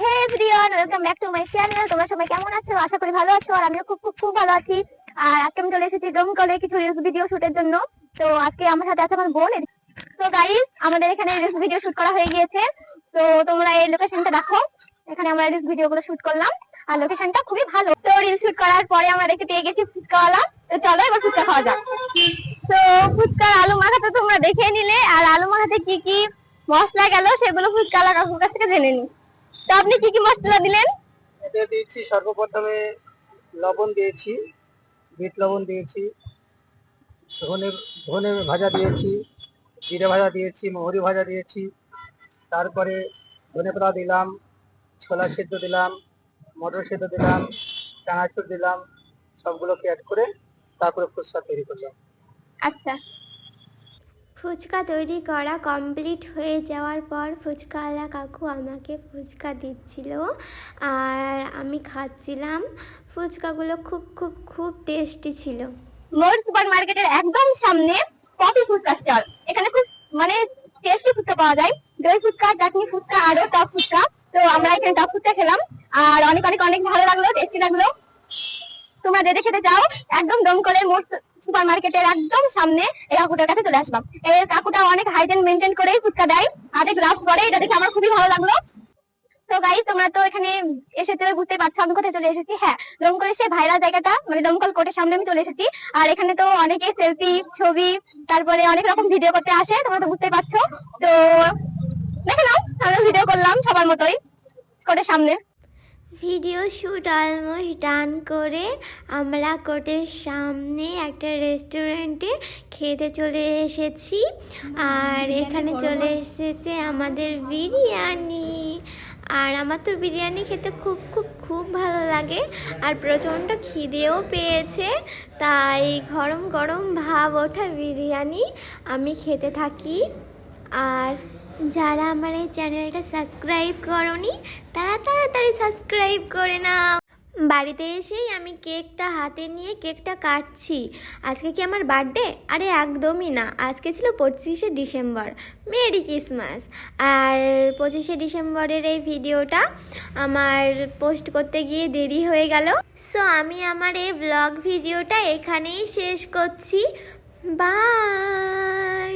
Hey everyone, welcome back to my channel. তোমরা সবাই কেমন আছো? আশা করি ভালো আছো, আর আমিও খুব খুব খুব ভালো আছি। আর আজকে আমি চলে এসেছি ডোমকলে কিছু রিলস ভিডিও শুটের জন্য। তো আজকে আমার সাথে আছে আমার বোন। তো গাইস আমাদের এখানে রিলস ভিডিও শুট করা হয়ে গিয়েছে। তো তোমরা এই লোকেশনটা দেখো। এখানে আমরা রিলস ভিডিও গুলো শুট করলাম। আর লোকেশনটা খুবই ভালো। তো রিল শুট করার পরে আমরা দেখতে পেয়ে গেছি ফুচকাওয়ালা তো চলো এবার ফুচকা খাওয়া যাক। তো ফুচকার আলু মাখাটা তোমরা দেখে নিলে। আর আলু মাখাতে কি কি মশলা গেল সেগুলো ফুচকাওয়ালা কাকুর কাছ থেকে জেনে নি তো আপনি কি কি মশলা দিলেন? এতে দিয়েছি সর্বপ্রথমে লবণ দিয়েছি বিট লবণ দিয়েছি ধনে ধনে ভাজা দিয়েছি জিরে ভাজা দিয়েছি মহুরি ভাজা দিয়েছি তারপরে ধনে পাতা দিলাম ছোলা সেদ্ধ দিলাম মটর সেদ্ধ দিলাম চানাচুর দিলাম সবগুলোকে অ্যাড করে তারপরে ফুচকা তৈরি করলাম। আচ্ছা। ফুচকা তৈরি করা কমপ্লিট হয়ে যাওয়ার পর ফুচকাওয়ালা কাকু আমাকে ফুচকা দিচ্ছিল আর আমি খাচ্ছিলাম। ফুচকাগুলো খুব খুব খুব টেস্টি ছিল। মোর সুপার মার্কেটের একদম সামনে কফি ফুচকা স্টল এখানে খুব মানে টেস্টি ফুচকা পাওয়া যায়। দই ফুচকা, চাটনি ফুচকা, আরও টক ফুচকা। তো আমরা এখানে টক ফুচকা খেলাম। আর অনেক অনেক অনেক ভালো লাগল টেস্টি লাগল। তোমরা যেতে খেতে চাও, একদম দমকলের মোট সুপার মার্কেটের একদম সামনে এই কাকুটার কাছে চলে আসবাম এই কাকুটা অনেক হাইজেন মেনটেন করেই ফুচকা দেয় হাতে গ্লাভস পরে এটা দেখে আমার খুবই ভালো লাগল। তো গাইস তোমরা তো এখানে এসে চলে বুঝতে পারছ, আমি কোথায় চলে এসেছি? হ্যাঁ দমকলের সেই ভাইরাল জায়গাটা মানে দমকল কোর্টের সামনে আমি চলে এসেছি। আর এখানে তো অনেকে সেলফি ছবি, তারপরে অনেক রকম ভিডিও করতে আসে, তোমরা তো বুঝতে পারছ। তো দেখে নাও আমরা ভিডিও করলাম সবার মতোই কোর্টের সামনে। ভিডিও শ্যুট অলমোস্ট ডান করে আমরা কোর্টের সামনে একটা রেস্টুরেন্টে খেতে চলে এসেছি। আর এখানে চলে এসেছে আমাদের বিরিয়ানি। আর আমার তো বিরিয়ানি খেতে খুব খুব খুব ভালো লাগে। আর প্রচণ্ড খিদেও পেয়েছে তাই গরম গরম ভাব ওঠা বিরিয়ানি আমি খেতে থাকি। আর যারা আমার এই চ্যানেলটা সাবস্ক্রাইব করনি তারা তাড়াতাড়ি সাবস্ক্রাইব করে নাও। বাড়িতে এসেই আমি কেকটা হাতে নিয়ে কেকটা কাটছি। আজকে কি আমার বার্থডে? আরে একদমই না। আজকে ছিল পঁচিশে ডিসেম্বর। Merry Christmas. আর পঁচিশে ডিসেম্বরের এই ভিডিওটা আমার পোস্ট করতে গিয়ে দেরি হয়ে গেল। সো আমি আমার এই ব্লগ ভিডিওটা এখানেই শেষ করছি। বাই